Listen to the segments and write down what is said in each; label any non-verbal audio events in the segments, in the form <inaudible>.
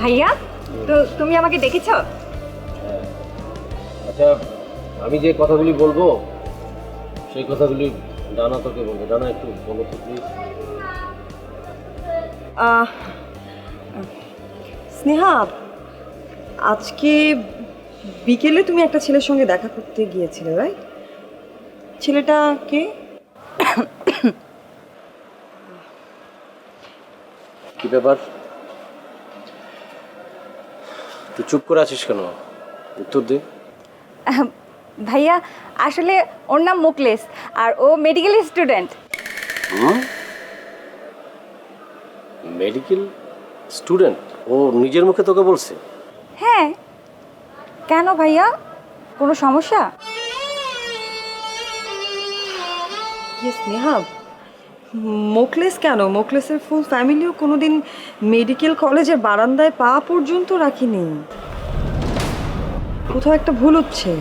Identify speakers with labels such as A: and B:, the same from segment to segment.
A: ভাইয়া তো তুমি আমাকে দেখেছ?
B: আচ্ছা আমি যে কথাগুলি বলব সেই কথাগুলি ডানা তোকে বলব। ডানা একটু বলো তো প্লিজ
C: স্নেহা আজকে বিকেলে তুমি একটা ছেলের সঙ্গে দেখা করতে গিয়েছিলে রাইট ছেলেটা কে?
B: কি ব্যাপার? তুই চুপ করে আছিস কেন? উত্তর দে।
A: ভাইয়া আসলে ওর নাম মুকলেশ আর ও মেডিকেল স্টুডেন্ট
B: মেডিকেল স্টুডেন্ট ও নিজের মুখে তোকে বলছে?
A: হ্যাঁ। কেন ভাইয়া? কোনো সমস্যা?
C: স্নেহা মোকলেস কেন? মোকলেসের ফুল ফ্যামিলিও কোনোদিন মেডিকেল কলেজের বারান্দায় পা পর্যন্ত রাখিনি। কোথাও একটা ভুল হচ্ছে।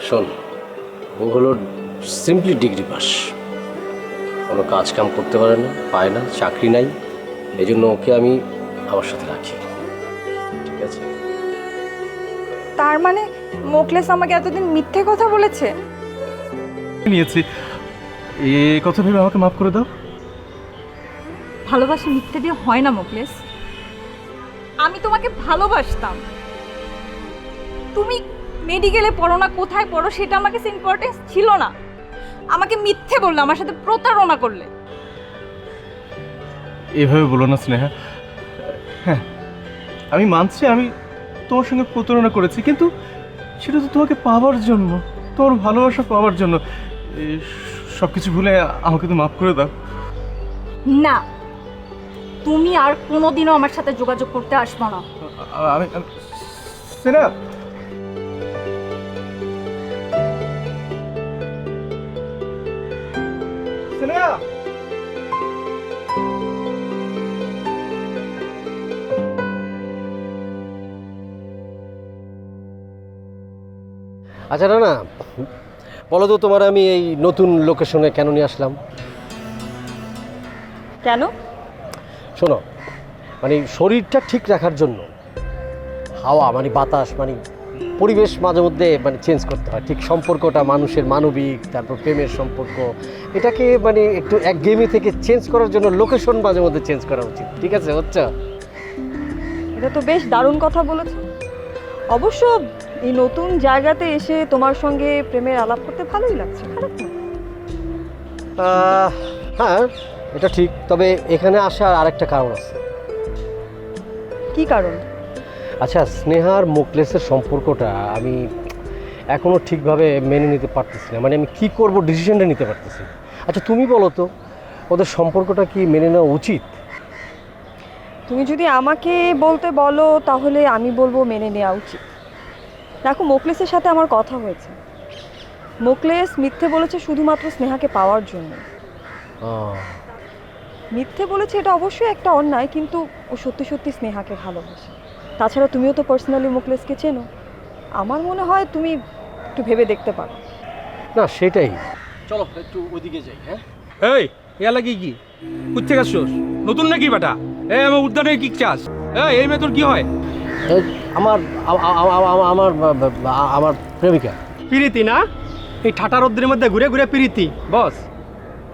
B: শোন ও হলো সিম্পলি ডিগ্রি পাস কোনো কাজ কাম করতে পারে না পায় না চাকরি নাই। এই জন্য ওকে আমি আমার সাথে রাখি। ঠিক আছে?
A: তার মানে মোকলেশ আমাকে এতদিন মিথ্যে কথা বলেছে?
D: নিয়েছি। এ কথা ভেবে আমাকে মাফ করে দাও।
A: ভালোবাসা মিথ্যে দিয়ে হয় না মোকলেশ আমি তোমাকে ভালোবাসতাম। তুমি মেডিকেলে পড়ো না কোথায় পড়ো সেটা আমার কাছে ইম্পর্টেন্স ছিল না। আমাকে মিথ্যে বললে আমার সাথে প্রতারণা করলে।
D: এভাবে বলো না স্নেহা। হ্যাঁ আমি মানছি আমি তোমার সঙ্গে প্রতারণা করেছি কিন্তু সেটা তো তোমাকে পাওয়ার জন্য তোমার ভালোবাসা পাওয়ার জন্য। সব কিছু ভুলে আমাকে তো মাফ করে দাও।
A: না তুমি আর কোনোদিনও আমার সাথে যোগাযোগ করতে আসব না।
D: আমি স্নেহা
B: আচ্ছা না বলো তো তোমার আমি এই নতুন লোকেশনে কেন নিয়ে আসলাম?
C: কেন?
B: শোনো মানে শরীরটা ঠিক রাখার জন্য হাওয়া মানে বাতাস মানে পরিবেশ মাঝে মধ্যে মানে চেঞ্জ করতে হয়। ঠিক সম্পর্কটা মানুষের মানবিক তারপর প্রেমের সম্পর্ক। এটাকে মানে একটু এক গেমি থেকে চেঞ্জ করার জন্য লোকেশন মাঝে মধ্যে চেঞ্জ করা উচিত। ঠিক আছে হচ্ছে?
C: এটা তো বেশ দারুণ কথা বলেছ। অবশ্য এই নতুন জায়গাতে এসে তোমার সঙ্গে প্রেমের আলাপ করতে ভালোই লাগছে খারাপ না?
B: হ্যাঁ এটা ঠিক তবে এখানে আসার আরেকটা কারণ আছে।
C: কি কারণ?
B: আচ্ছা স্নেহার মোকলেসের সম্পর্কটা আমি এখনও ঠিকভাবে মেনে নিতে পারতেছি না। মানে আমি কী করব ডিসিশনটা নিতে পারতেছি আচ্ছা তুমি বলো তো ওদের সম্পর্কটা কি মেনে নেওয়া উচিত?
C: তুমি যদি আমাকে বলতে বলো তাহলে আমি বলব মেনে নেওয়া উচিত। দেখো মোকলেসের সাথে আমার কথা হয়েছে। মোকলেস মিথ্যে বলেছে শুধুমাত্র স্নেহাকে পাওয়ার জন্য। মিথ্যে বলেছে এটা অবশ্যই একটা অন্যায় কিন্তু ও সত্যি সত্যি স্নেহাকে ভালোবাসে। তাছাড়া তুমিও তো পার্সোনালি মোকলেসকে চেনো। আমার মনে হয় তুমি একটু ভেবে দেখতে পারো।
B: না সেটাই। চলো একটু ওইদিকে যাই হ্যাঁ?
E: এই ইয়া লাগি কি কুচ্ছে গাছছস নতুন নাকি বেটা? এই আমার উদ্যানে কি চাস? এই এই মেয়ে তোর কি হয়?
B: আমার আমার আমার প্রেমিকা
E: পিরিতি না এই ঠাটা রোদ্রের মধ্যে ঘুরে ঘুরে পিরিতি বস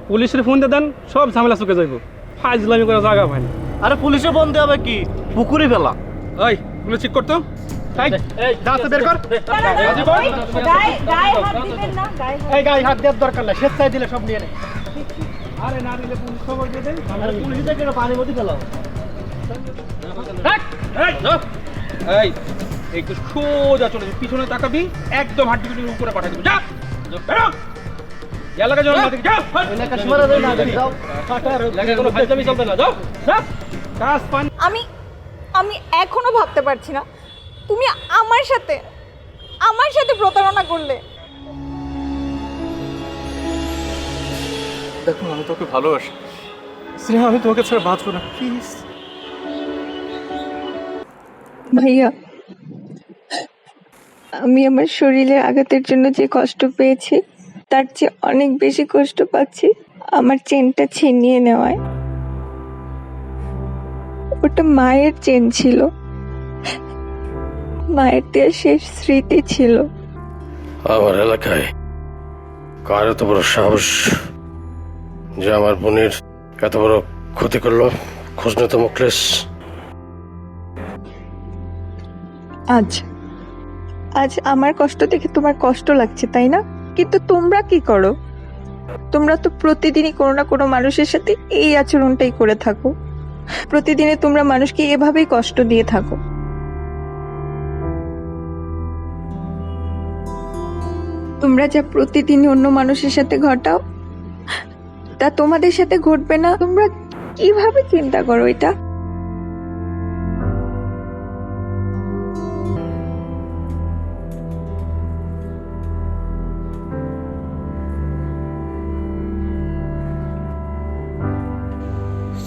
E: পুলিশের ফোন দিয়ে দেন সব ঝামেলা চুকে যাইব ফাজলামি করে জায়গা না
D: আরে পুলিশে বন্ধ হবে কি পুকুরে ফেলা
E: এই পুলিশ চেক করতো এই দাঁত বের কর রাজি কর।
D: এই গায়ে হাত দেওয়ার দরকার নাই স্বেচ্ছায় দিলে সব নিয়ে নেয়
E: আরে না দিলে পুলিশ খবর দিয়ে দেন
D: আরে পানির মধ্যে ফেলাও
E: এই একটু সোজা চলে যাবি পিছনে তাকাবি একদম হাড্ডি গুটির উপরে পাঠিয়ে দেবো। যা বেরো। এলাকা জন্য যা
D: এলাকা সীমানা দেয় না যাও।
E: এলাকায় কোনো ফাজলামি চলবে না যাও। যা কাজ পান।
A: আমি আমি এখনও ভাবতে পারছি না তুমি আমার সাথে আমার সাথে প্রতারণা করলে।
D: দেখো আমি তোকে ভালোবাসি। স্নেহা আমি তোমাকে ছাড়া বাঁচবো না প্লিজ।
F: ভাইয়া, আমি আমার শরীরের আঘাতের জন্য যে কষ্ট পেয়েছি, তার চেয়ে অনেক বেশি কষ্ট পাচ্ছি, আমার চেনটা ছিনিয়ে নেওয়ায়। ওটা মায়ের চেন ছিল। মায়ের দেওয়া শেষ স্মৃতি ছিল।
B: আমার এলাকায় কার এত বড় সাহস যে আমার বোনের এত বড় ক্ষতি করল? খোঁজ নিত মুখলেস।
F: আজ আজ আমার কষ্ট দেখে তোমার কষ্ট লাগছে, তাই না? কিন্তু তোমরা কি করো? তোমরা তো প্রতিদিনই কোনো না কোনো মানুষের সাথে এই আচরণটাই করে থাকো। প্রতিদিনে তোমরা মানুষকে এভাবেই কষ্ট দিয়ে থাকো। তোমরা যা প্রতিদিন অন্য মানুষের সাথে ঘটাও, তা তোমাদের সাথে ঘটবে না। তোমরা কীভাবে চিন্তা করো এটা?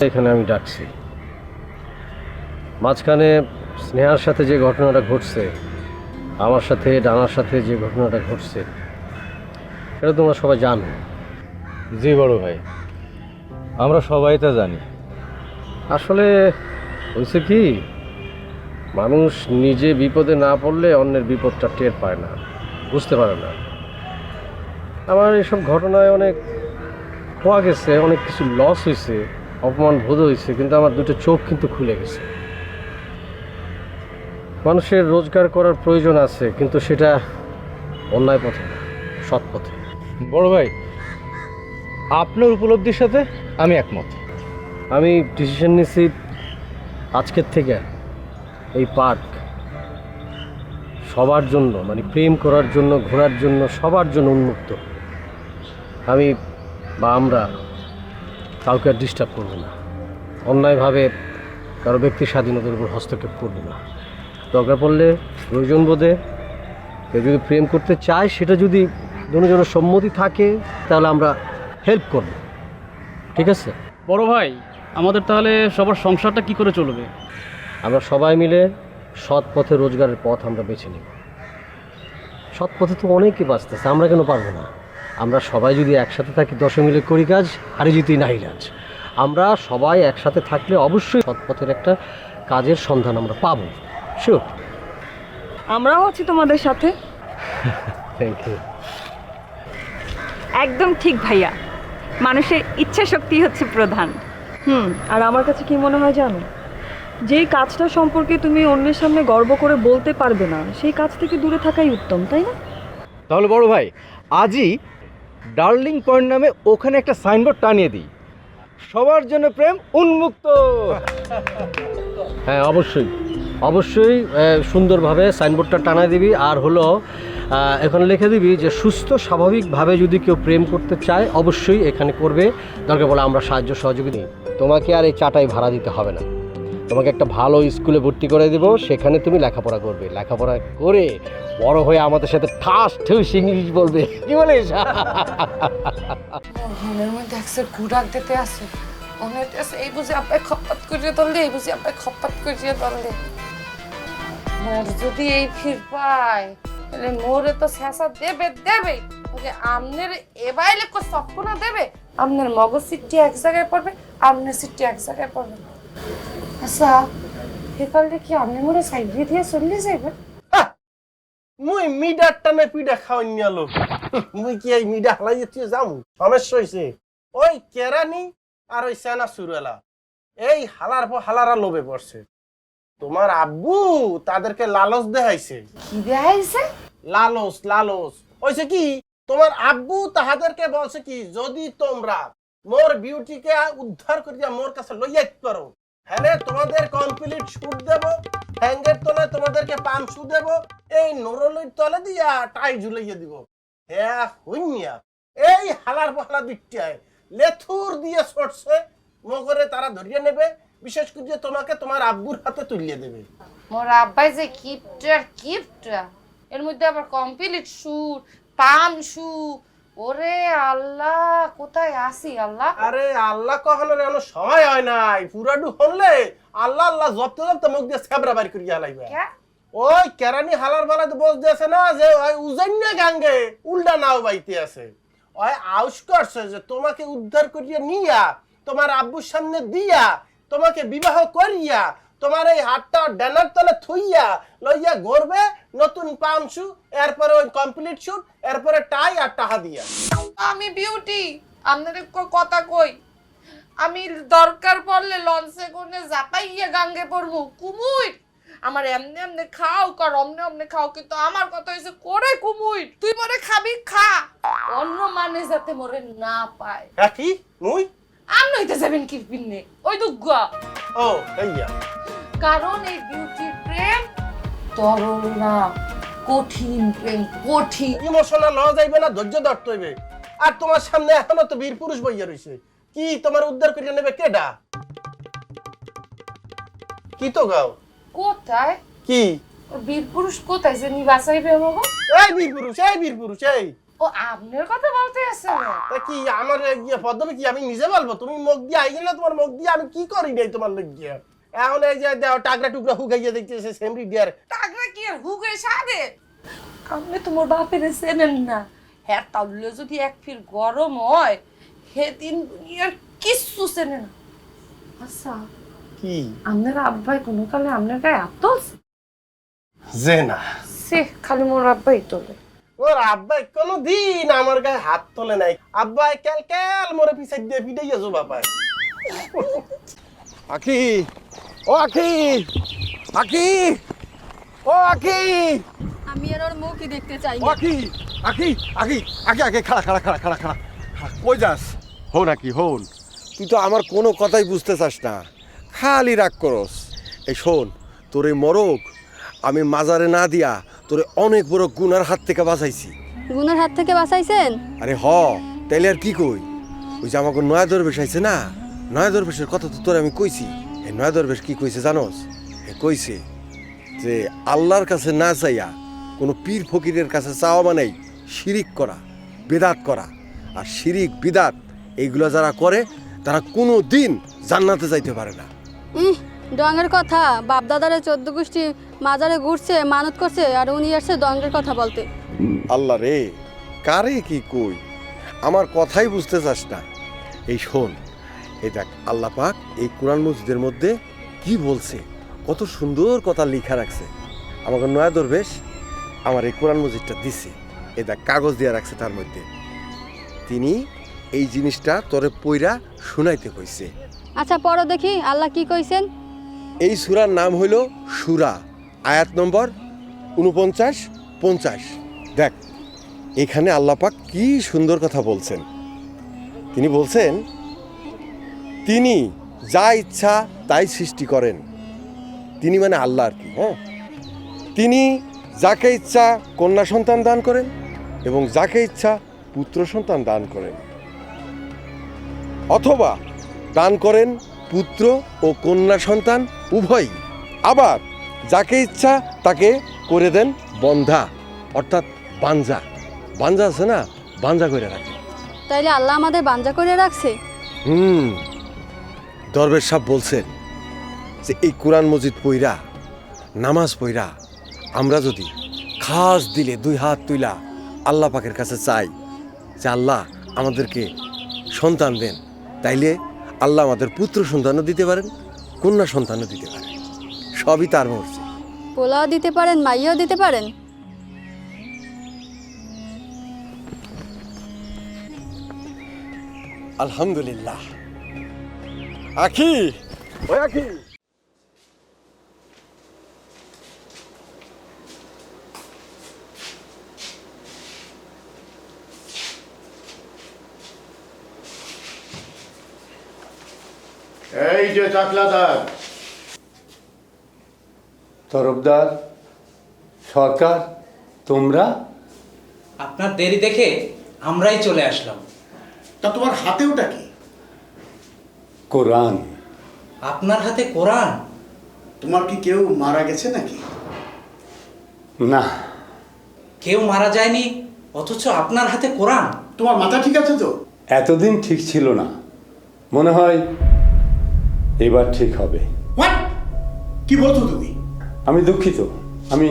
B: এখানে আমি ডাকছি। মাঝখানে স্নেহার সাথে যে ঘটনাটা ঘটছে আমার সাথে ডানার সাথে যে ঘটনাটা ঘটছে এটা তোমরা সবাই জানো।
G: জি বড় ভাই আমরা সবাই তা জানি।
B: আসলে হয়েছে কি মানুষ নিজে বিপদে না পড়লে অন্যের বিপদটা টের পায় না বুঝতে পারে না। আমার এসব ঘটনায় অনেক খোয়া গেছে অনেক কিছু লস হয়েছে। অপমান বোধ হয়েছে কিন্তু আমার দুটো চোখ কিন্তু খুলে গেছে। মানুষের রোজগার করার প্রয়োজন আছে কিন্তু সেটা অন্যায় পথে না সৎ পথে।
G: বড় ভাই আপনার উপলব্ধির সাথে আমি একমত।
B: আমি ডিসিশন নিছি আজকের থেকে এই পার্ক সবার জন্য মানে প্রেম করার জন্য ঘোরার জন্য সবার জন্য উন্মুক্ত। আমি বা আমরা কাউকে আর ডিস্টার্ব করব না। অন্যায়ভাবে কারও ব্যক্তি স্বাধীনতার উপর হস্তক্ষেপ করবে না। দরকার পড়লে প্রয়োজন বোধে কেউ যদি প্রেম করতে চায় সেটা যদি দুজনের সম্মতি থাকে তাহলে আমরা হেল্প করব। ঠিক আছে?
H: বড় ভাই আমাদের তাহলে সবার সংসারটা কি করে চলবে?
B: আমরা সবাই মিলে সৎ পথে রোজগারের পথ আমরা বেছে নিব। সৎ পথে তো অনেকে বাঁচতেছে আমরা কেন পারব না? আমরা সবাই যদি একসাথে থাকি দশ মিলে করি কাজ হারে জিতুই নাই কাজ। আমরা সবাই একসাথে থাকলে অবশ্যই সৎপথের একটা কাজের সন্ধান আমরা পাবো। শিওর
C: আমরাও আছি তোমাদের সাথে। <laughs>
B: থ্যাংক ইউ
A: একদম ঠিক ভাইয়া। মানুষের ইচ্ছা শক্তি হচ্ছে প্রধান।
C: হুম আর আমার কাছে কি মনে হয় জানো? যেই কাজটা সম্পর্কে তুমি অন্যের সামনে গর্ব করে বলতে পারবে না সেই কাজ থেকে দূরে থাকাই উত্তম তাই না?
G: তাহলে বড় ভাই আজই ডার্লিং পয়েন্ট নামে ওখানে একটা সাইনবোর্ড টানিয়ে দিই। সবার জন্য প্রেম উন্মুক্ত।
B: হ্যাঁ অবশ্যই। অবশ্যই সুন্দরভাবে সাইনবোর্ডটা টানা দিবি। আর হলো এখানে লিখে দিবি যে, সুস্থ, স্বাভাবিকভাবে যদি কেউ প্রেম করতে চায়, অবশ্যই এখানে করবে। দরকার বলে আমরা সাহায্য, সহযোগিতা দিই। তোমাকে আর এই চাটাই ভাড়া দিতে হবে না। তোমাকে একটা ভালো স্কুলে ভর্তি করে দেবো, সেখানে তুমি লেখাপড়া করবে। লেখাপড়া করে বড় হয়ে আমাদের সাথে ঠুস ইংলিশ বলবে। কি
I: হইতেছে এই বুঝি আব্বাই খপ্পাত করিয়ে এই বুঝি খপ্পাত করিয়ে মোর যদি এই ফির পায় মোরে তো দেবে দেবে দেবে মগজ সিটটি এক জায়গায় পড়বে, আমনের সিটটি এক জায়গায় পড়বে। আচ্ছা সেকালে কি আপনি মোরে সাইড দিয়ে চলে যাবে
J: মুই মিডার টানে পিডা খাওয়াই নিয়ালো মুই কি এই মিডা হালাই তুই যাম? সমস্যা হয়েছে ওই কেরানি আর ওই সেনা সুরেলা এই হালার পর হালারা লোভে পড়ছে। তোমার আব্বু তাদেরকে লালচ দেখাইছে।
I: কি দেখাইছে?
J: লালচ লালচ। হয়েছে কি তোমার আব্বু তাহাদেরকে বলছে কি যদি তোমরা মোর বিউটিকে উদ্ধার করিয়া মোর কাছে লইয়া পারো হ্যাঁ তোমাদের কমপ্লিট সুদ দেব, হ্যাঙ্গের তলায় তোমাদেরকে পান সু দেব, এই নরলির তলে দিয়া টাই ঝুলাইয়া দিব। হ্যাঁ হইনিয়া এই হালার পাহালা দিকটায় লেথুর দিয়ে সরছে মগরে তারা ধরিয়ে নেবে, বিশেষ করে তোমাকে তোমার আব্বুর হাতে তুলিয়ে দেবে।
I: মোর আব্বাই যে কিপটার কিপটা এর মধ্যে আবার কমপ্লিট শুট পাম শু ওরে আল্লাহ কোথায় আসি আল্লাহ?
J: আরে আল্লাহ কখনো এমন সময় হয় নাই। পুরাডু হলে আল্লাহ আল্লাহ জপতে জপতে মুখ দিয়ে সেবরা বাড়ি করিয়া লাইবে ওই কেরানি হালার বেলাতে বস দিয়েছে না যে ওই উজাইন্যা গাঙ্গে উল্টা নাও বাইতে আছে। ওই আউস করছে যে তোমাকে উদ্ধার করিয়া নিয়া তোমার আব্বুর সামনে দিয়া তোমাকে বিবাহ করিয়া তোমার এই হাতটা ড্যানার তলে থুইয়া লইয়া গড়বে নতুন পাউন শু এরপরে ওই কমপ্লিট শুট এরপরে টাই আর টাহা দিয়া।
I: আমি বিউটি আপনার কথা কই। আমি দরকার পড়লে লঞ্চে করে জাপাইয়া গাঙ্গে পড়ব। কুমুর আমার এমনি এমনি খাও কর অমনে অমনে খাও কিন্তু আমার কথা হয়েছে করে কুমুর তুই মরে খাবি খা। অন্য মানে যাতে মরে না পায়।
J: হ্যাঁ কি? মুই?
I: আপনি হইতে যাবেন কি পিন্নে ওই দুগ্গা।
J: ও হইয়া
I: কারণ এই বিউটির প্রেম তরল না কঠিন প্রেম কঠিন।
J: ইমোশনাল হওয়া যাইবে না ধৈর্য ধরতে হইবে। আর তোমার সামনে এখনও তো বীর পুরুষ বইয়া রইছে। কি তোমার উদ্ধার করিয়া নেবে কেডা? কি তো গাও?
I: কোথায়?
J: কি?
I: বীর পুরুষ কোথায় যে নিবাসাইবে বাবা?
J: এই বীর পুরুষ এই বীর পুরুষ এই।
I: ও আপনার কথা বলতে আছে না।
J: তা কি আমার ইয়ে পদ্ধতি কি আমি নিজে বলব? তুমি মুখ দিয়ে আই গেলে তোমার মুখ দিয়ে আমি কি করি নাই তোমার লোক গিয়ে এখন এই যে দেও টাকরা টুকরা হুকাইয়া দেখতেছে সেমরি ডিয়ার
I: টাকরা কি আর হুগে সাদে আপনি তোমার বাপের চেনেন না। হ্যাঁ তাহলে যদি এক ফির গরম হয় হে দিন দুনিয়ার কিচ্ছু চেনে না। আচ্ছা
J: কি?
I: আপনার আব্বাই কোনো কালে আপনার গায়ে হাত
J: যে না।
I: সে খালি মোর আব্বাই তোলে।
J: ওর আব্বা কোনো দিন আমার গায়ে হাত তোলে নাই। আব্বা ক্যাল ক্যাল মোরে পিছাই দিয়ে পিটাইয়া জো বাপায়
G: আখি ও আখি আখি ও আখি।
A: আমি আর ওর মুখই দেখতে চাই
G: ও আখি আখি আখি আখি আখি খাড়া খাড়া খাড়া খাড়া খাড়া। কই যাস? হন আখি হন তুই তো আমার কোনো কথাই বুঝতে চাস না। খালি রাগ করস। এই শোন তোর এই মরক আমি মাজারে না দিয়া তোরে অনেক বড় গুনার হাত থেকে বাঁচাইছি।
A: গুনার হাত থেকে বাঁচাইছেন?
G: আরে হ তাইলে আর কি কই? ওই যে আমাকে নয়া দরবেশ আইছে না? নয়া দরবেশের কথা তো তোর আমি কইছি। এই নয়া দরবেশ কি কইছে জানোস? এ কইছে যে আল্লাহর কাছে না চাইয়া কোনো পীর ফকিরের কাছে চাওয়া মানেই শিরিক করা বেদাত করা। আর শিরিক বিদাত এইগুলো যারা করে তারা কোনো দিন জান্নাতে যাইতে পারে না।
A: ডঙ্গের কথা। বাপ দাদারে চোদ্দ গোষ্ঠী মাজারে ঘুরছে মানত করছে আর উনি আসছে ডঙ্গের কথা বলতে।
G: আল্লাহ রে কারে কি কই? আমার কথাই বুঝতে চাস না। এই শোন এই দেখ আল্লাহ পাক এই কোরআন মসজিদের মধ্যে কি বলছে কত সুন্দর কথা লেখা রাখছে। আমাকে নয়া দরবেশ আমার এই কোরআন মসজিদটা দিছে। এই দেখ কাগজ দিয়ে রাখছে তার মধ্যে। তিনি এই জিনিসটা তোরে পইরা শুনাইতে কইছে।
A: আচ্ছা পড়ো দেখি আল্লাহ কি কইছেন?
G: এই সুরার নাম হইল সুরা আয়াত নম্বর উনপঞ্চাশ পঞ্চাশ। দেখ এখানে আল্লাপাক কি সুন্দর কথা বলছেন। তিনি বলছেন তিনি যা ইচ্ছা তাই সৃষ্টি করেন। তিনি মানে আল্লাহ আর কি হ্যাঁ? তিনি যাকে ইচ্ছা কন্যা সন্তান দান করেন এবং যাকে ইচ্ছা পুত্র সন্তান দান করেন। অথবা দান করেন পুত্র ও কন্যা সন্তান উভয়ই। আবার যাকে ইচ্ছা তাকে করে দেন বন্ধা অর্থাৎ বাঞ্জা। বাঞ্জা আছে না? বাঞ্জা করে রাখে।
A: তাইলে আল্লাহ আমাদের বাঞ্জা করে রাখছে?
G: হুম। দরবেশ সাহেব বলছেন যে এই কোরআন মজিদ পইরা নামাজ পইরা আমরা যদি খাস দিলে দুই হাত তুইলা আল্লাহ পাকের কাছে চাই যে আল্লাহ আমাদেরকে সন্তান দেন তাইলে আল্লাহ আমাদের পুত্র সন্তানও দিতে পারেন কন্যা সন্তানও দিতে পারেন। সবই তার মর্জি।
A: পোলাও দিতে পারেন মাইয়াও দিতে পারেন?
G: আলহামদুলিল্লাহ। আখি ওই আখি।
K: এই যে চাকলাদার। তরফদার সরকার তোমরা?
L: আপনার দেরি দেখে আমরাই চলে আসলাম।
K: তা তোমার হাতে ওটা কি? কোরআন।
L: আপনার হাতে কোরআন?
K: তোমার কি কেউ মারা গেছে নাকি? না।
L: কেউ মারা যায়নি অথচ আপনার হাতে কোরআন?
K: তোমার মাথা ঠিক আছে তো? এতদিন ঠিক ছিল না। মনে হয় এবার ঠিক হবে। কি বলছো তুমি? আমি দুঃখিত। আমি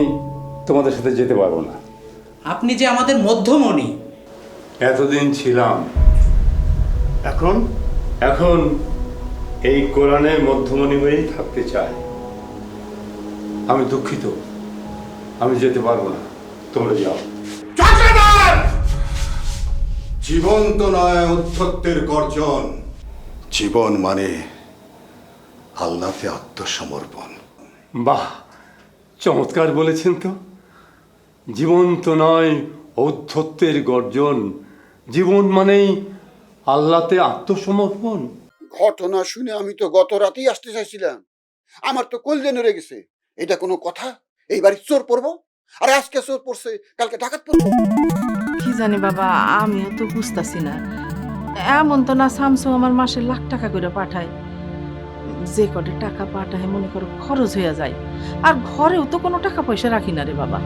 K: তোমাদের সাথে যেতে পারব না।
L: আপনি যে আমাদের মধ্যমণি।
K: এতদিন ছিলাম। এখন? এখন এই কোরআনের মধ্যমণি হয়েই থাকতে চায় আমি দুঃখিত। আমি যেতে পারব না। তোমরা যাও।
M: জীবন তো নয় উদ্ধত্তের গর্জন। জীবন মানে আল্লাহতে আত্মসমর্পণ।
K: বাহ চমৎকার বলেছেন তো। জীবন্ত নয় ঔদ্ধত্যের গর্জন। জীবন মানেই আল্লাতে আত্মসমর্পণ।
M: ঘটনা শুনে আমি তো গত রাতেই আসতে চাইছিলাম। আমার তো কলজে নড়ে গেছে। এটা কোনো কথা? এই বাড়ি চোর পড়ব? আর আজকে চোর পড়ছে কালকে ডাকাত পড়ব?
N: কি জানি বাবা আমিও তো বুঝতাছি না। এমন তো না সামসু আমার মাসে লাখ টাকা করে পাঠায়। যে কটে টাকা পাঠায় মনে করো খরচ হয়ে যায়। আর ঘরেও তো কোনো টাকা পয়সা রাখি না রে বাবা।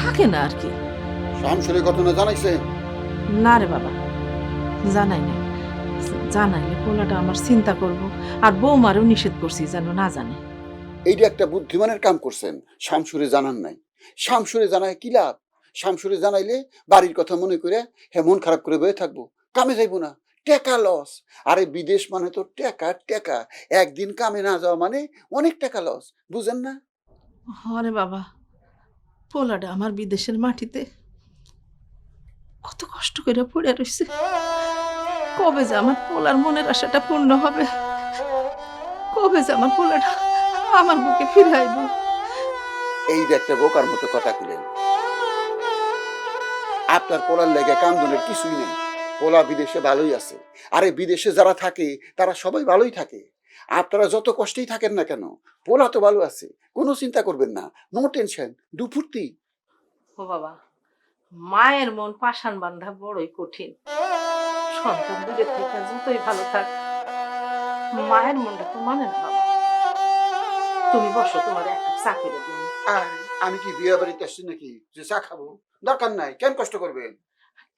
N: থাকে না আর কি।
M: শামসুরের ঘটনা জানাইছে?
N: না রে বাবা জানাই না জানাইলে পোলাটা আমার চিন্তা করব আর বৌমারও নিষেধ করছি যেন না জানে।
M: এইটা একটা বুদ্ধিমানের কাম করছেন শামসুরে জানান নাই। শামসুরে জানায় কি লাভ? শামসুরে জানাইলে বাড়ির কথা মনে করে মন খারাপ করে বয়ে থাকব কামে যাইবো না টেকা লস। আরে বিদেশ মানে তো টেকা টেকা। একদিন কামে না যাওয়া মানে অনেক টাকা লস বুঝেন না?
N: হরে বাবা পোলাটা আমার বিদেশের মাটিতে কত কষ্ট করে পড়ে রয়েছে কবে যে আমার পোলার মনের আশাটা পূর্ণ হবে? কবে যে আমার পোলাটা আমার বুকে ফিরে আইব
M: এই যে একটা বোকার মতো কথা কইলেন। আপনার পোলার লেগে কান্দনের কিছুই নেই। পোলা বিদেশে ভালোই আছে। আরে বিদেশে যারা থাকে তারা সবাই ভালোই থাকে। আপনারা যত কষ্টেই থাকেন না কেন পোলা তো ভালো আছে। কোনো চিন্তা করবেন না। নো টেনশন দুপুর্তি
N: ও বাবা মায়ের মন পাষাণ বান্ধা বড়ই কঠিন। সন্তান দূরের থেকে যতই ভালো থাক মায়ের মনটা তো মানে না বাবা। তুমি বসো তোমার এক কাপ চা করে দিন
M: আর আমি কি বিয়ে বাড়িতে আসছি নাকি? যে চা খাব? দরকার নাই কেন কষ্ট করবেন?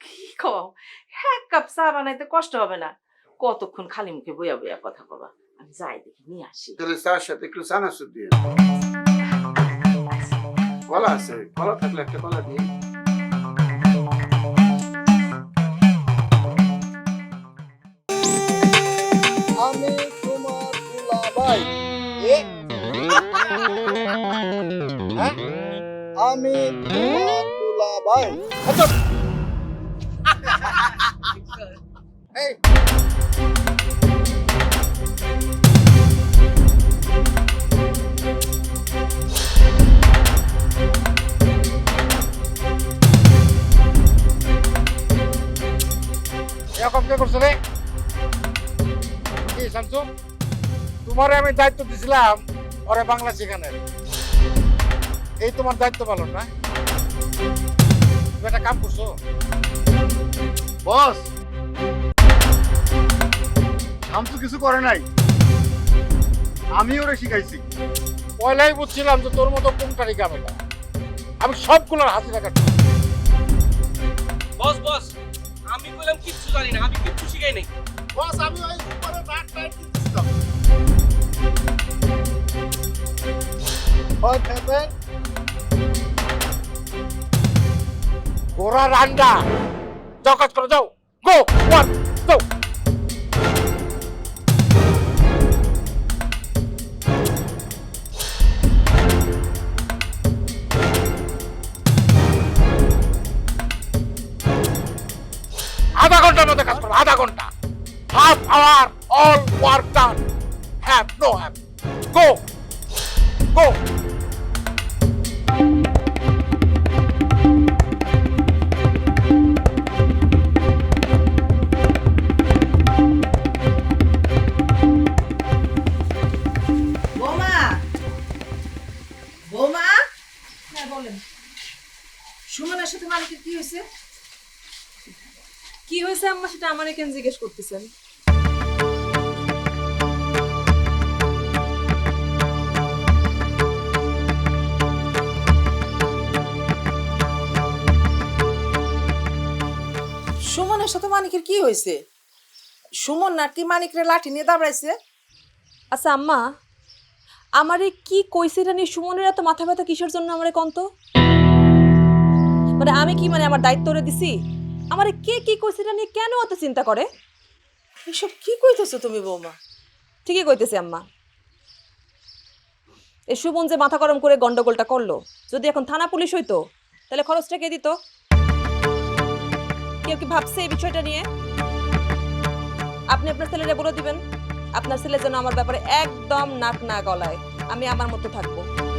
N: কি খাও এক কাপ চা বানাইতে কষ্ট হবে না। কতক্ষণ খালি মুখে বইয়া বইয়া কথা বাবা আমি যাই দেখি নিয়ে আসি।
M: তাহলে চার সাথে একটু চানা সুদ দিয়ে কলা আছে কলা থাকলে একটা কলা দিয়ে এ? হ্যাঁ? আমি আচ্ছা। এই
I: এরকম কে করছ রে তোমারে আমি দায়িত্ব দিছিলাম ওরে বাংলা শেখানোর। এই তোমার দায়িত্ব পালন না? তুমি একটা কাম করছ? বস! শামসু কিছু করে নাই। আমি ওরে শিখাইছি। পয়লাই বুঝছিলাম যে তোর মতো কোনটারই কাম এটা আমি সবগুলোর হাজিরা কাটবো
O: বস বস আমি বললাম কিচ্ছু জানি না আমি কিচ্ছু শিখাই নাই।
I: বস আমি ওই উপরে রাগ টাইট দিচ্ছিলাম What পাবে গোরা রান্ডা যাও করে যাও গো ওয়ান
P: সেটা আমার কেন জিজ্ঞেস করতেছেন?
N: সুমনের সাথে মানিকের কি হয়েছে? সুমন নাকি মানিকরে লাঠি নিয়ে দাঁড়াইছে
P: আচ্ছা আম্মা আমারে কি কইছে এটা নিয়ে? সুমনের এত মাথা ব্যথা কিসের জন্য আমারে কন্ত? মানে আমি কি মানে আমার দায়িত্ব রে দিছি? আমারে কে কি কইছে এটা নিয়ে কেন অত চিন্তা করে?
N: এসব কি কইতেছো তুমি বৌমা?
P: ঠিকই কইতেছি আম্মা। এই সুমন যে মাথা গরম করে গন্ডগোলটা করল যদি এখন থানা পুলিশ হইতো তাহলে খরচটা কে দিত? কেউ কি ভাবছে এই বিষয়টা নিয়ে? আপনি আপনার ছেলেরে বলে দিবেন আপনার ছেলে যেন আমার ব্যাপারে একদম নাক না গলায় আমি আমার মতো থাকব।